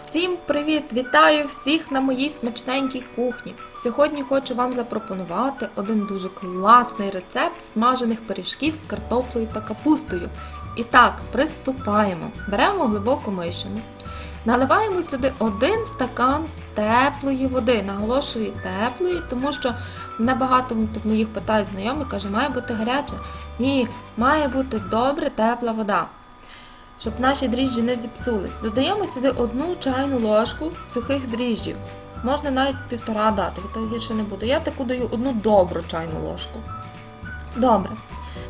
Всім привіт! Вітаю всіх на моїй смачненькій кухні. Сьогодні хочу вам запропонувати один дуже класний рецепт смажених пиріжків з картоплею та капустою. І так, приступаємо. Беремо глибоку мишину, наливаємо сюди один стакан теплої води. Наголошую теплої, тому що небагато тут моїх питають знайомі, каже, має бути гаряча. Ні, має бути добре тепла вода щоб наші дріжджі не зіпсулись. Додаємо сюди одну чайну ложку сухих дріжджів. Можна навіть півтора дати, від того гірше не буде. Я таку даю одну добру чайну ложку. Добре.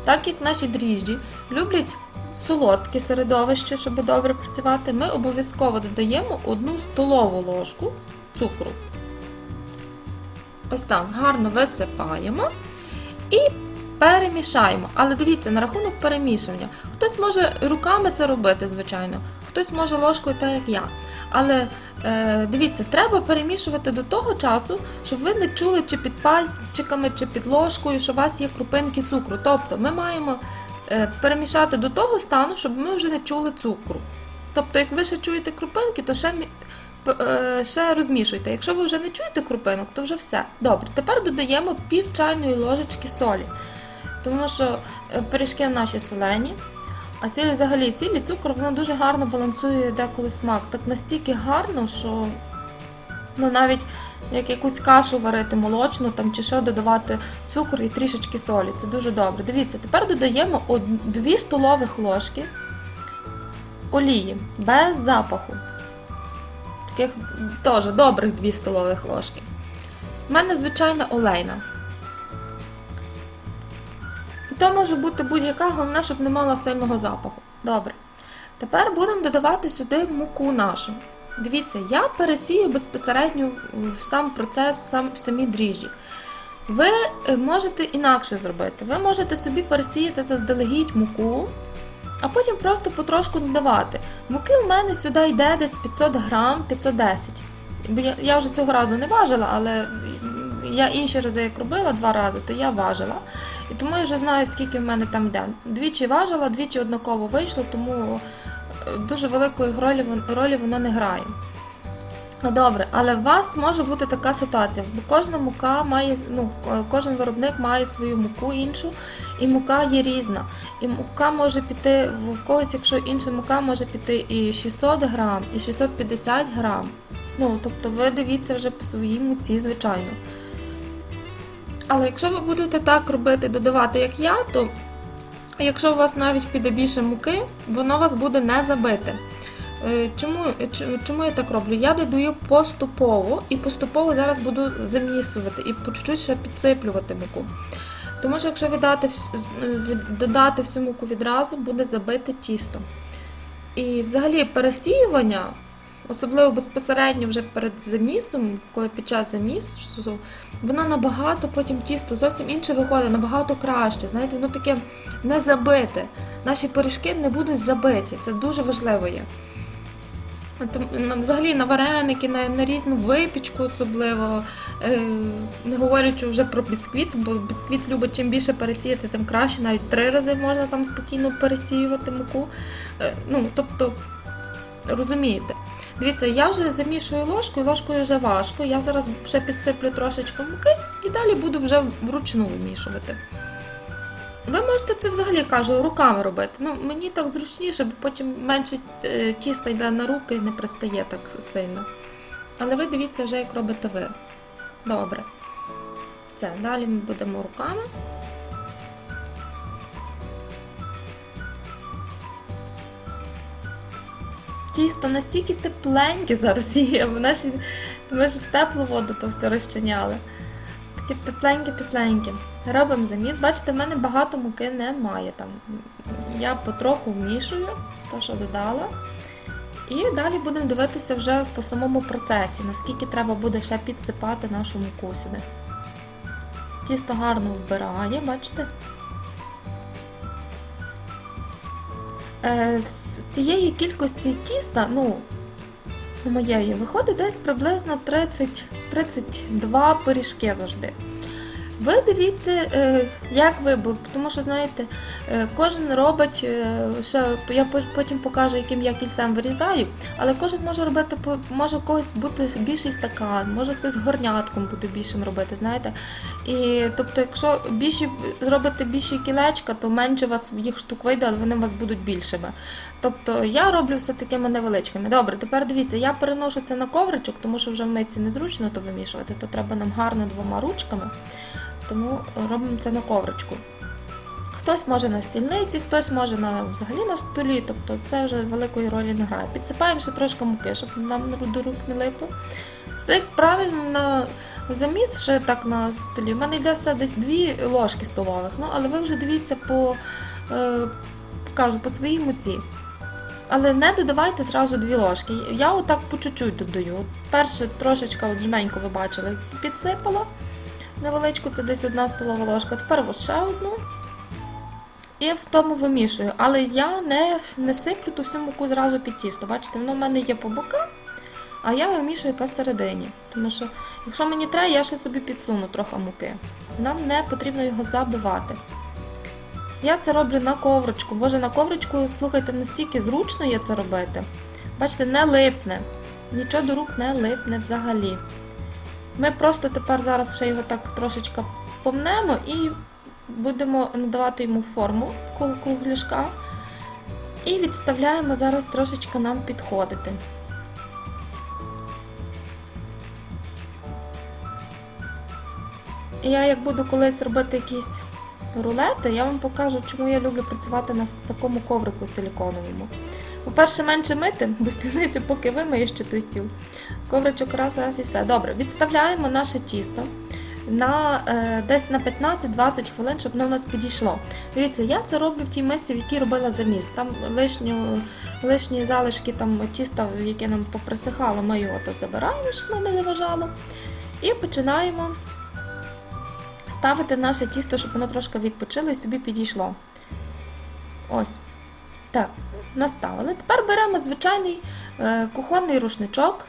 Так як наші дріжджі люблять солодке середовище, щоб добре працювати, ми обов'язково додаємо одну столову ложку цукру. Ось так гарно висипаємо і перемішаємо. Але дивіться, на рахунок перемішування. Хтось може руками це робити, звичайно, хтось може ложкою, так як я. Але е, дивіться, треба перемішувати до того часу, щоб ви не чули чи під пальчиками, чи під ложкою, що у вас є крупинки цукру. Тобто ми маємо е, перемішати до того стану, щоб ми вже не чули цукру. Тобто, як ви ще чуєте крупинки, то ще, е, ще розмішуйте. Якщо ви вже не чуєте крупинок, то вже все. Добре, тепер додаємо пів чайної ложечки солі. Тому що е, пиріжки наші солені, а сіль взагалі сіль цукор воно дуже гарно балансує деколи смак. Так настільки гарно, що ну, навіть як якусь кашу варити молочну там, чи що додавати цукор і трішечки солі. Це дуже добре. Дивіться, тепер додаємо 2 столових ложки олії без запаху. Таких теж добрих 2 столових ложки. У мене звичайна олейна. То може бути будь-яка, головне, щоб не мала сильного запаху. Добре. Тепер будемо додавати сюди муку нашу. Дивіться, я пересію безпосередньо в сам процес, в сам, в самі дріжджі. Ви е, можете інакше зробити. Ви можете собі пересіяти заздалегідь муку, а потім просто потрошку додавати. Муки в мене сюди йде десь 500 грам, 510. Бо я, я вже цього разу не важила, але я інші рази як робила два рази, то я важила. І тому я вже знаю, скільки в мене там йде. Двічі важила, двічі однаково вийшло, тому е, дуже великої ролі, ролі воно не грає. Ну добре, але у вас може бути така ситуація, бо кожна мука має, ну, кожен виробник має свою муку іншу, і мука є різна. І мука може піти, в когось, якщо інша мука може піти і 600 грам, і 650 грам. Ну, тобто ви дивіться вже по своїй муці, звичайно. Але якщо ви будете так робити, додавати, як я, то якщо у вас навіть піде більше муки, воно вас буде не забите. Е, Чому, чому я так роблю? Я додаю поступово і поступово зараз буду замісувати і по чуть-чуть ще підсиплювати муку. Тому що якщо віддати, е, додати всю муку відразу, буде забите тісто. І взагалі пересіювання, особливо безпосередньо вже перед замісом, коли під час замісу, воно набагато потім тісто зовсім інше виходить, набагато краще. Знаєте, воно таке не забите. Наші пиріжки не будуть забиті. Це дуже важливо є. Взагалі на вареники, на, на різну випічку особливо, е, не говорячи вже про бісквіт, бо бісквіт любить чим більше пересіяти, тим краще, навіть три рази можна там спокійно пересіювати муку. Е, ну, тобто, розумієте. Дивіться, я вже замішую ложкою, ложкою вже важко. Я зараз ще підсиплю трошечки муки і далі буду вже вручну вимішувати. Ви можете це взагалі кажу, руками робити. Ну, мені так зручніше, бо потім менше е, тіста йде на руки і не пристає так сильно. Але ви дивіться вже, як робите ви. Добре. Все, далі ми будемо руками. Тісто настільки тепленьке зараз є, вона ж, ми ж в теплу воду то все розчиняли. Таке тепленьке-тепленьке. Робимо заміс. Бачите, в мене багато муки немає там. Я потроху вмішую, то що додала. І далі будемо дивитися вже по самому процесі, наскільки треба буде ще підсипати нашу муку сюди. Тісто гарно вбирає, бачите? З цієї кількості тіста, ну, моєї, виходить десь приблизно 30, 32 пиріжки завжди. Ви дивіться, е, як ви, тому що знаєте, е, кожен робить, е, ще я потім покажу, яким я кільцем вирізаю, але кожен може робити може у когось бути більший стакан, може хтось горнятком буде більшим робити, знаєте. І тобто, якщо більші зробите більші кілечка, то менше вас їх штук вийде, але вони у вас будуть більшими. Тобто я роблю все такими невеличкими. Добре, тепер дивіться, я переношу це на ковричок, тому що вже в мисці незручно то вимішувати, то треба нам гарно двома ручками. Тому робимо це на ковричку. Хтось може на стільниці, хтось може на, взагалі на столі, тобто це вже великої ролі не грає. Підсипаємо ще трошки муки, щоб нам до рук не липло. Стоїть правильно на заміс ще так на столі. У мене йде все десь дві ложки столових. Ну, але ви вже дивіться по, е, кажу, по своїй муці. Але не додавайте зразу дві ложки. Я отак по чуть-чуть додаю. Перше трошечка от жменьку ви бачили, підсипала. Невеличку, це десь одна столова ложка. Тепер ще одну. І в тому вимішую. Але я не, не сиплю ту всю муку зразу під тісто. Бачите, воно в мене є по бокам, а я вимішую посередині. Тому що, якщо мені треба, я ще собі підсуну трохи муки. Нам не потрібно його забивати. Я це роблю на ковричку. Боже, на ковричку, слухайте, настільки зручно є це робити. Бачите, не липне. Нічого до рук не липне взагалі. Ми просто тепер зараз ще його так трошечки помнемо і будемо надавати йому форму кругляшка. І відставляємо зараз трошечки нам підходити. Я як буду колись робити якісь рулети, я вам покажу, чому я люблю працювати на такому коврику силіконовому. По-перше, менше мити, бо стільницю поки вимиєш чи той стіл. Ковричок раз, раз і все. Добре, відставляємо наше тісто на е, десь на 15-20 хвилин, щоб воно в нас підійшло. Дивіться, я це роблю в тій мисці, в якій робила заміс. Там лишню, лишні залишки там, тіста, яке нам поприсихало, ми його то забираємо, щоб воно не заважало. І починаємо ставити наше тісто, щоб воно трошки відпочило і собі підійшло. Ось. Так, наставили. Тепер беремо звичайний е, кухонний рушничок,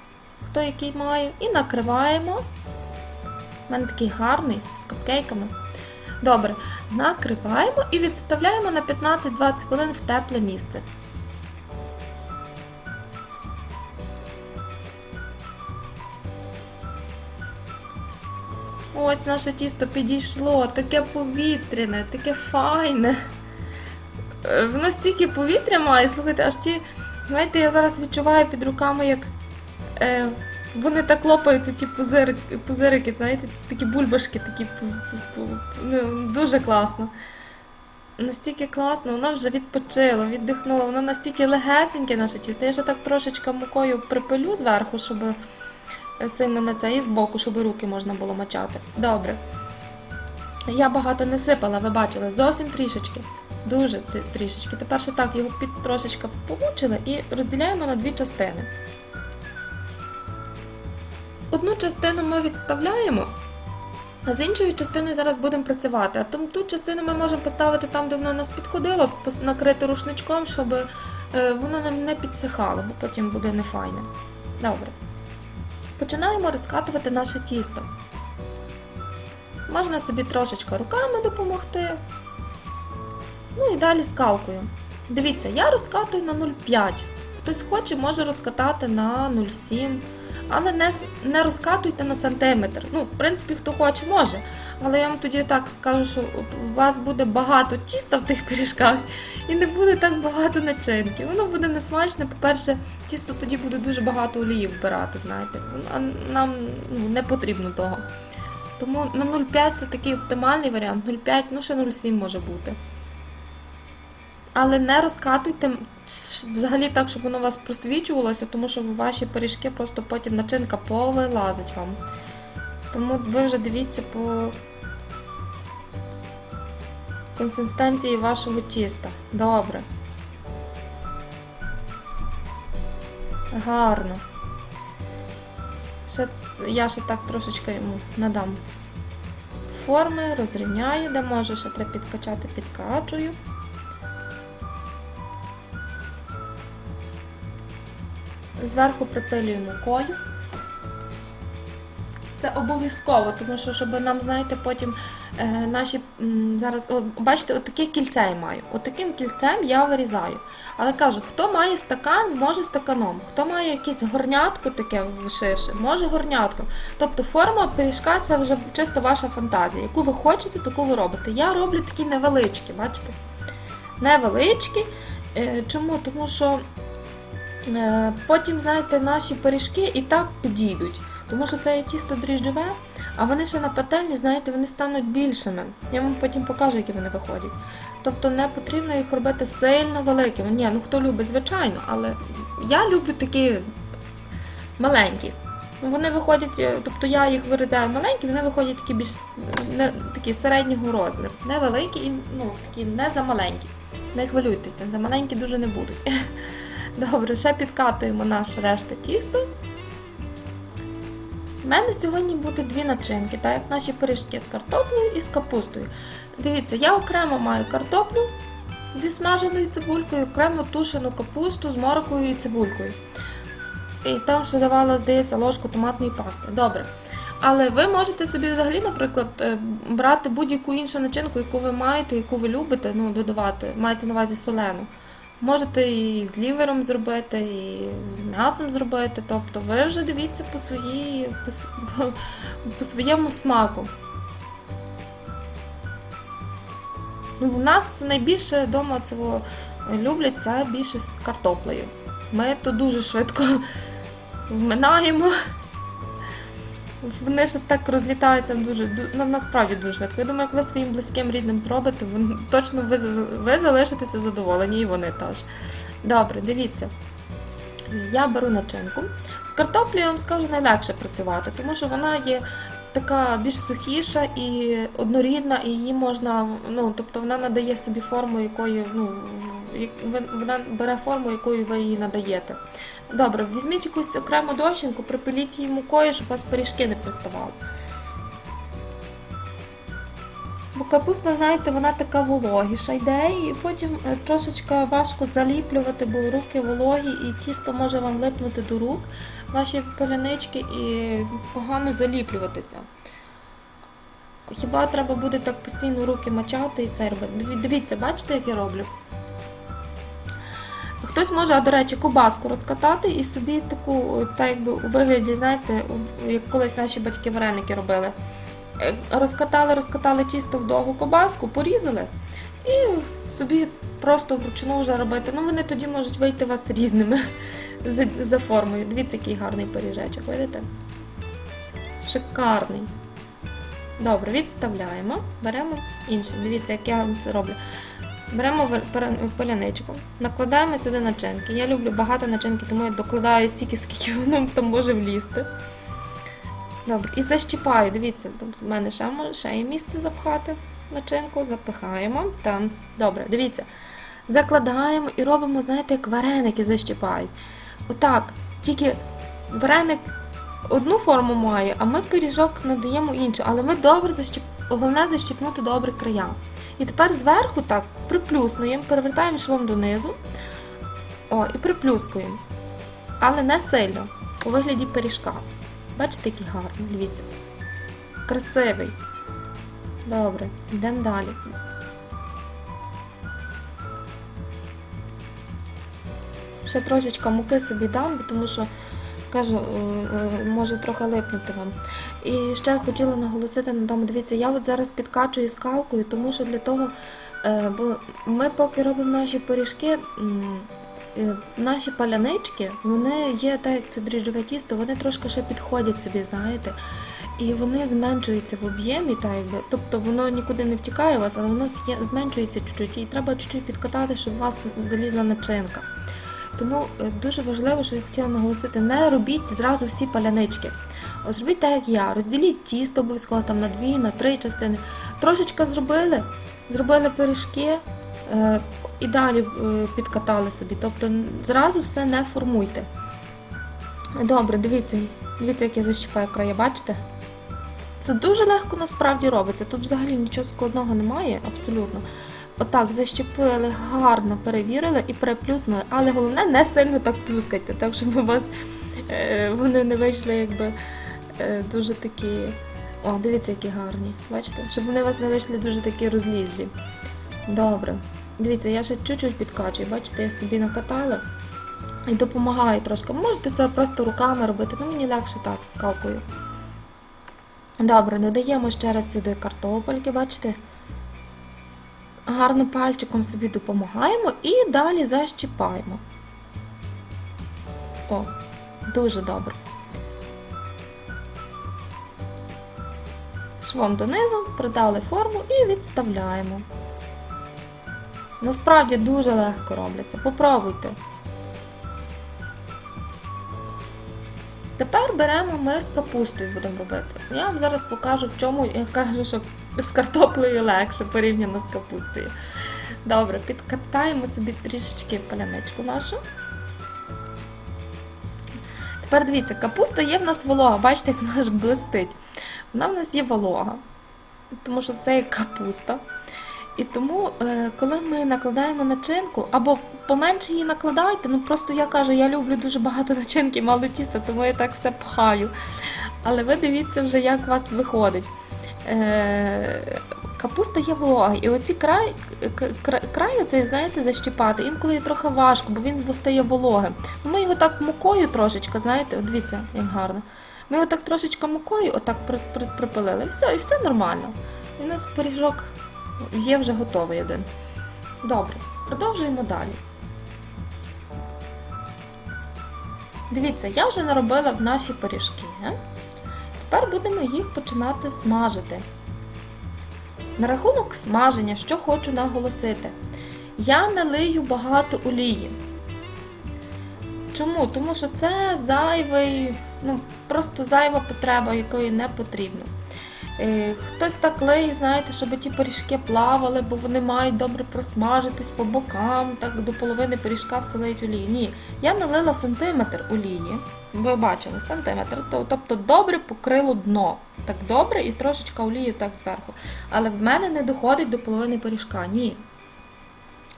хто який має, і накриваємо. У мене такий гарний з капкейками. Добре, накриваємо і відставляємо на 15-20 хвилин в тепле місце. Ось наше тісто підійшло, таке повітряне, таке файне. Е, Воно стільки повітря має, слухайте, аж ті. Знаєте, я зараз відчуваю під руками, як е, вони так лопаються, ті пузирики, пузирики, знаєте, такі бульбашки, такі ну, дуже класно. Настільки класно, воно вже відпочило, віддихнуло, воно настільки легесеньке наше тісто. Я ще так трошечки мукою припилю зверху, щоб сильно на це і збоку, щоб руки можна було мочати. Добре. Я багато не сипала, ви бачили, зовсім трішечки. Дуже трішечки. Тепер ще так його під трошечки помучили і розділяємо на дві частини. Одну частину ми відставляємо, а з іншою частиною зараз будемо працювати. А тому ту частину ми можемо поставити там, де воно у нас підходило, накрити рушничком, щоб е, воно нам не підсихало, бо потім буде нефайне. Добре. Починаємо розкатувати наше тісто. Можна собі трошечки руками допомогти. Ну і далі скалкою. Дивіться, я розкатую на 0,5. Хтось хоче, може розкатати на 0,7. Але не, не розкатуйте на сантиметр. Ну, в принципі, хто хоче, може. Але я вам тоді так скажу, що у вас буде багато тіста в тих пиріжках і не буде так багато начинки. Воно буде несмачне. По-перше, тісто тоді буде дуже багато олії вбирати, знаєте. А нам ну, не потрібно того. Тому на 0,5 це такий оптимальний варіант. 0,5, ну ще 0,7 може бути. Але не розкатуйте взагалі так, щоб воно у вас просвічувалося, тому що ваші пиріжки просто потім начинка повилазить вам. Тому ви вже дивіться по консистенції вашого тіста. Добре. Гарно. Ще, я ще так трошечки йому надам форми, розрівняю, де може ще треба підкачати, підкачую. Зверху припилюю мукою. це обов'язково, тому що щоб нам, знаєте, потім е, наші м, зараз, о, бачите, от таке кільце я маю. От таким кільцем я вирізаю. Але кажу, хто має стакан, може стаканом. Хто має якесь горнятко таке ширше, може горнятком. Тобто форма пиріжка це вже чисто ваша фантазія. Яку ви хочете, таку ви робите. Я роблю такі невеличкі, бачите? Невеличкі. Е, Чому? Тому що Потім, знаєте, наші пиріжки і так підійдуть, тому що це є тісто дріжджове, а вони ще на пательні, знаєте, вони стануть більшими. Я вам потім покажу, які вони виходять. Тобто не потрібно їх робити сильно великими. Ні, ну хто любить, звичайно, але я люблю такі маленькі. Вони виходять, е, тобто я їх вирізаю маленькі, вони виходять такі більш не, такі середнього розміру. Невеликі і ну, такі не замаленькі. Не хвилюйтеся, замаленькі дуже не будуть. Добре, ще підкатуємо наше решта тісто. У мене сьогодні буде дві начинки, так як наші пиріжки з картоплею і з капустою. Дивіться, я окремо маю картоплю зі смаженою цибулькою, окремо тушену капусту з моркою і цибулькою. І там ще давала, здається, ложку томатної пасти. Добре. Але ви можете собі взагалі, наприклад, е, брати будь-яку іншу начинку, яку ви маєте, яку ви любите, ну, додавати, мається на увазі солену. Можете і з лівером зробити, і з м'ясом зробити. Тобто ви вже дивіться по, своїй, по, по своєму смаку. Ну, у нас найбільше вдома цього люблять це більше з картоплею. Ми то дуже швидко вминаємо. Вони ж так розлітаються дуже ну, насправді дуже швидко. Я думаю, як ви своїм близьким рідним зробите, ви, точно ви, ви залишитеся задоволені, і вони теж. Добре, дивіться. Я беру начинку. З картоплею, я вам скажу, найлегше працювати, тому що вона є така більш сухіша і однорідна, і її можна, ну, тобто вона надає собі форму, якою, ну, вона бере форму, якою ви її надаєте. Добре, візьміть якусь окрему дощинку, припиліть її мукою, щоб вас пиріжки не приставали. Бо капуста, знаєте, вона така вологіша йде, і потім е, трошечки важко заліплювати, бо руки вологі, і тісто може вам липнути до рук, ваші полянички, і погано заліплюватися. Хіба треба буде так постійно руки мачати і це робити? Дивіться, бачите, як я роблю? Хтось може, до речі, кубаску розкатати і собі таку, так якби у вигляді, знаєте, як колись наші батьки вареники робили. Е, Розкатали, розкатали тісто в довгу кобаску, порізали і собі просто вручну вже робити. Ну вони тоді можуть вийти вас різними за, формою. Дивіться, який гарний пиріжечок, видите? Шикарний. Добре, відставляємо, беремо інший. Дивіться, як я це роблю. Беремо поляничку, накладаємо сюди начинки. Я люблю багато начинки, тому я докладаю стільки, скільки воно там може влізти. Добре, і защіпаю, дивіться, тут в мене ще, ще є місце запхати начинку, запихаємо. Там. Добре, дивіться. Закладаємо і робимо, знаєте, як вареники защіпають. Отак. Тільки вареник одну форму має, а ми пиріжок надаємо іншу. Але ми добре защіп... головне защіпнути добре края. І тепер зверху так приплюснуємо, перевертаємо швом донизу. О, і приплюскуємо. Але не сильно, у вигляді пиріжка. Бачите, який гарний, дивіться. Красивий. Добре, йдемо далі. Ще трошечки муки собі дам, тому що кажу, е, е, може трохи липнути вам. І ще хотіла наголосити на тому, дивіться, я от зараз підкачую скалкою, тому що для того, е, бо ми поки робимо наші пиріжки, наші палянички, вони є, так як це дріжджове тісто, вони трошки ще підходять собі, знаєте. І вони зменшуються в об'ємі, так якби, тобто воно нікуди не втікає у вас, але воно зменшується чуть-чуть, і треба чуть-чуть підкатати, щоб у вас залізла начинка. Тому е, дуже важливо, що я хотіла наголосити, не робіть зразу всі палянички. Зробіть так, як я. Розділіть тісто обов'язково там на дві, на три частини. Трошечки зробили, зробили пиріжки е, і далі е, підкатали собі. Тобто зразу все не формуйте. Добре, дивіться, дивіться, як я защіпаю края, бачите? Це дуже легко насправді робиться. Тут взагалі нічого складного немає, абсолютно. Отак защепили, гарно перевірили і переплюснули. Але головне не сильно так плюскайте, так щоб у вас е, вони не вийшли якби е, дуже такі. О, дивіться, які гарні. Бачите? Щоб вони у вас не вийшли дуже такі розлізлі. Добре. Дивіться, я ще чуть-чуть підкачую, бачите, я собі накатала і допомагаю трошки. Можете це просто руками робити, ну мені легше так, скалкою. Добре, додаємо ще раз сюди картопельки, бачите? Гарно пальчиком собі допомагаємо і далі защіпаємо. О, дуже добре. Швом донизу, придали форму і відставляємо. Насправді дуже легко робляться. Попробуйте. Тепер беремо ми з капустою будемо робити. Я вам зараз покажу, в чому я кажу, що з картоплею легше порівняно з капустою. Добре, підкатаємо собі трішечки паляничку нашу. Тепер дивіться, капуста є в нас волога, бачите, як вона ж блистить. Вона в нас є волога, тому що це є капуста. І тому, е, коли ми накладаємо начинку, або поменше її накладайте, ну просто я кажу, я люблю дуже багато начинки, мало тіста, тому я так все пхаю. Але ви дивіться вже, як у вас виходить. Е, Капуста є волога, і оці край, край оцей, знаєте, защіпати, інколи трохи важко, бо він стає вологим. Ну, Ми його так мукою трошечки, знаєте, от дивіться, як гарно. Ми його так трошечки мукою отак при, при, припилили. Все, і все нормально. І у нас пиріжок є вже готовий один. Добре, продовжуємо далі. Дивіться, я вже наробила в наші пиріжки. Тепер будемо їх починати смажити. На рахунок смаження, що хочу наголосити. Я не лию багато олії. Чому? Тому що це зайвий, ну, просто зайва потреба, якої не потрібно. Е, Хтось так лиє, знаєте, щоб ті пиріжки плавали, бо вони мають добре просмажитись по бокам, так до половини пиріжка все лиють олії. Ні, я налила сантиметр олії. Ви бачили, сантиметр, тобто добре покрило дно. Так добре і трошечка олії так зверху. Але в мене не доходить до половини пиріжка. Ні.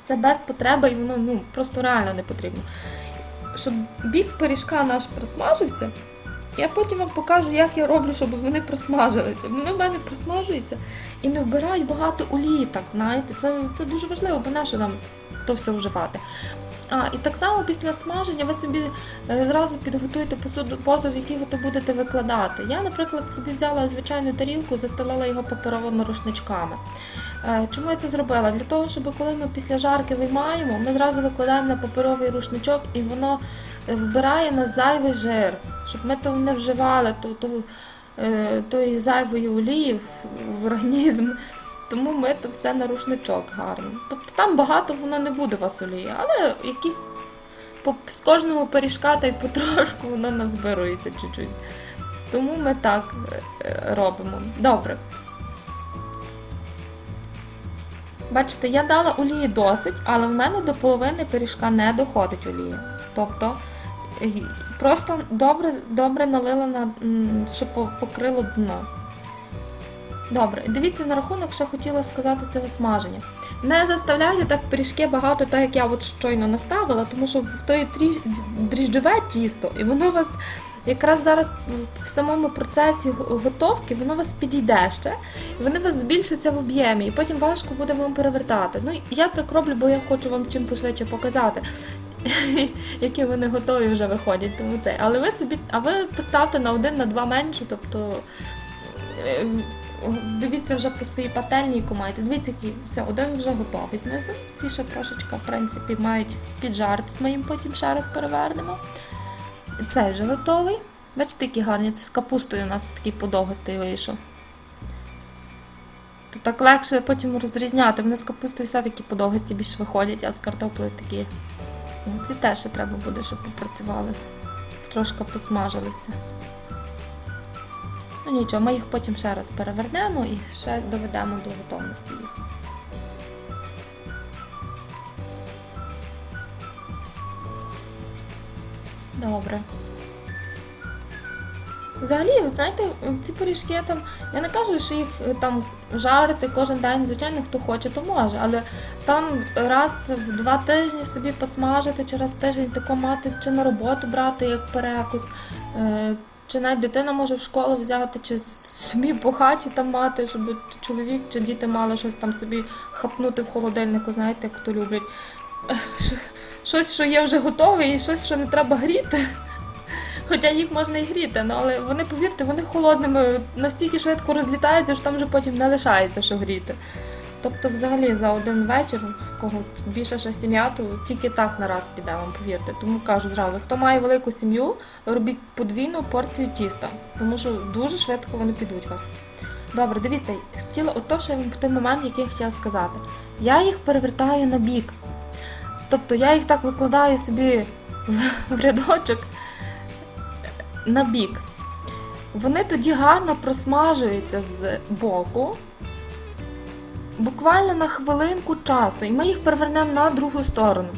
Це без потреби і воно ну, просто реально не потрібно. Щоб бік пиріжка наш просмажився, я потім вам покажу, як я роблю, щоб вони просмажилися. Вони в мене просмажуються і не вбирають багато олії, так знаєте. Це, це дуже важливо, бо нащо нам то все вживати. А, і так само після смаження ви собі е, зразу підготуєте посуд, посуд, який ви то будете викладати. Я, наприклад, собі взяла звичайну тарілку, застелила його паперовими рушничками. Е, Чому я це зробила? Для того, щоб коли ми після жарки виймаємо, ми зразу викладаємо на паперовий рушничок і воно вбирає на зайвий жир, щоб ми то не вживали то, то, е, тої зайвої олії в, організм. Тому ми то все на рушничок гарно. Тобто там багато воно не буде вас олії, але якісь з кожного пиріжка та й потрошку воно назбирується чуть-чуть. Тому ми так е, робимо. Добре. Бачите, я дала олії досить, але в мене до половини пиріжка не доходить олія. Тобто просто добре, добре налила, на, щоб покрило дно. Добре, дивіться на рахунок, що хотіла сказати цього смаження. Не заставляйте так пиріжки багато, так як я от щойно наставила, тому що в той дріжджове тісто, і воно вас якраз зараз в самому процесі готовки, воно вас підійде ще, і вони у вас збільшаться в об'ємі, і потім важко буде вам перевертати. Ну, я так роблю, бо я хочу вам чим пошвидше показати. Які вони готові вже виходять, тому це. Але ви собі, а ви поставте на один, на два менше, тобто е, дивіться вже по своїй пательні, яку маєте. Дивіться, який все, один вже готовий знизу. Ці ще трошечки, в принципі, мають піджаритись, ми їм потім ще раз перевернемо. Цей вже готовий. Бачите, які гарні, це з капустою у нас такий подовгостий вийшов. То так легше потім розрізняти. Вони з капустою все-таки подовгості більш виходять, а з картоплею такі. Ну, Ці теж ще треба буде, щоб попрацювали. Трошки посмажилися. Ну нічого, ми їх потім ще раз перевернемо і ще доведемо до готовності їх. Добре. Взагалі, ви знаєте, ці пиріжки там, я не кажу, що їх е, там жарити кожен день, звичайно, хто хоче, то може, але там раз в два тижні собі посмажити, в тиждень тако мати чи на роботу брати як перекус. Е, чи навіть дитина може в школу взяти, чи собі по хаті там мати, щоб чоловік чи діти мали щось там собі хапнути в холодильнику, знаєте, як то люблять. Щось, що є вже готове, і щось, що не треба гріти. Хоча їх можна і гріти, ну, але вони, повірте, вони холодними настільки швидко розлітаються, що там вже потім не лишається, що гріти. Тобто, взагалі, за один вечір, в кого більша ще сім'я, то тільки так на раз піде вам, повірте. Тому кажу зразу, хто має велику сім'ю, робіть подвійну порцію тіста, тому що дуже швидко вони підуть вас. Добре, дивіться, хотіла ото, що я в той момент, який я хотіла сказати. Я їх перевертаю на бік. Тобто я їх так викладаю собі в рядочок на бік. Вони тоді гарно просмажуються з боку, буквально на хвилинку часу, і ми їх перевернемо на другу сторону.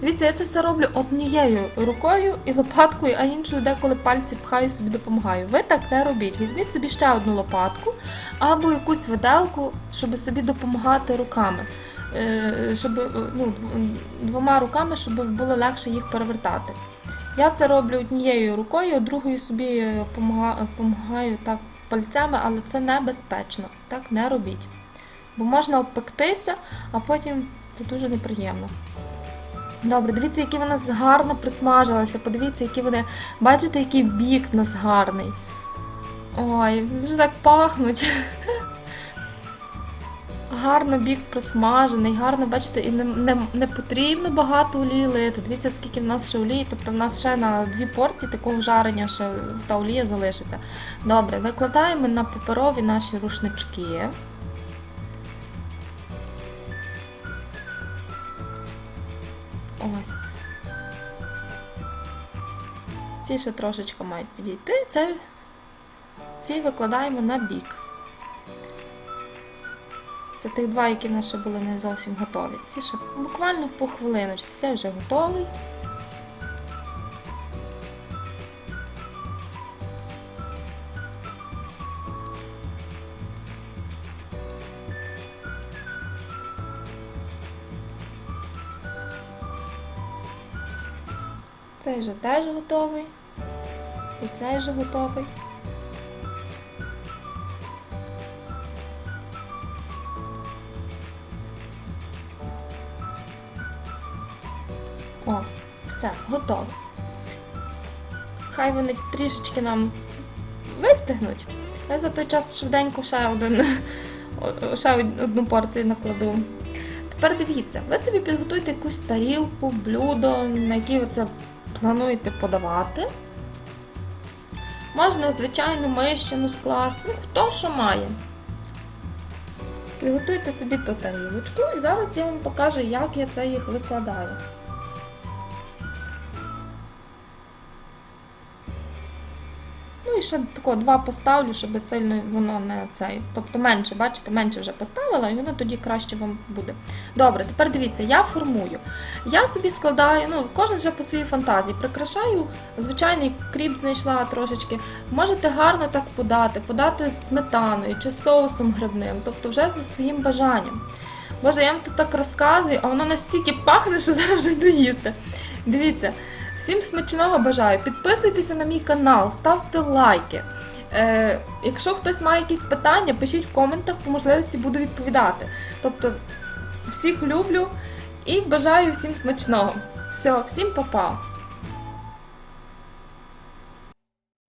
Дивіться, я це все роблю однією рукою і лопаткою, а іншою деколи пальці пхаю собі допомагаю. Ви так не робіть. Візьміть собі ще одну лопатку або якусь виделку, щоб собі допомагати руками. Е, Щоб ну, двома руками, щоб було легше їх перевертати. Я це роблю однією рукою, другою собі допомагаю так пальцями, але це небезпечно. Так не робіть. Бо можна обпектися, а потім це дуже неприємно. Добре, дивіться, які вони гарно присмажилися. Подивіться, які вони. Бачите, який бік в нас гарний. Ой, вже так пахнуть. Гарно бік просмажений, гарно, бачите, і не, не, не потрібно багато олії лити. Дивіться, скільки в нас ще олії, тобто в нас ще на дві порції такого жарення ще та олія залишиться. Добре, викладаємо на паперові наші рушнички. Ось. Ці ще трошечки мають підійти. Це ці викладаємо на бік. Це тих два, які в нас ще були не зовсім готові. Ці ще буквально по хвилиночці. Це вже готовий. Цей вже теж готовий. І цей вже готовий. О, все, готово. Хай вони трішечки нам вистигнуть. Я за той час швиденько ще один ще одну порцію накладу. Тепер дивіться, ви собі підготуйте якусь тарілку, блюдо, на якій ви це плануєте подавати. Можна звичайну мищину скласти, ну хто що має. Підготуйте собі ту тарілочку і зараз я вам покажу, як я це їх викладаю. Ще тако два поставлю, щоб сильно воно не цей. Тобто менше, бачите, менше вже поставила, і воно тоді краще вам буде. Добре, тепер дивіться, я формую. Я собі складаю, ну, кожен вже по своїй фантазії. Прикрашаю звичайний кріп знайшла трошечки. Можете гарно так подати, подати з сметаною чи соусом грибним, тобто вже за своїм бажанням. Боже, я вам тут так розказую, а воно настільки пахне, що зараз вже доїсти. Дивіться. Всім смачного бажаю. Підписуйтеся на мій канал, ставте лайки. Е, якщо хтось має якісь питання, пишіть в коментах, по можливості буду відповідати. Тобто, всіх люблю і бажаю всім смачного. Все, всім па-па!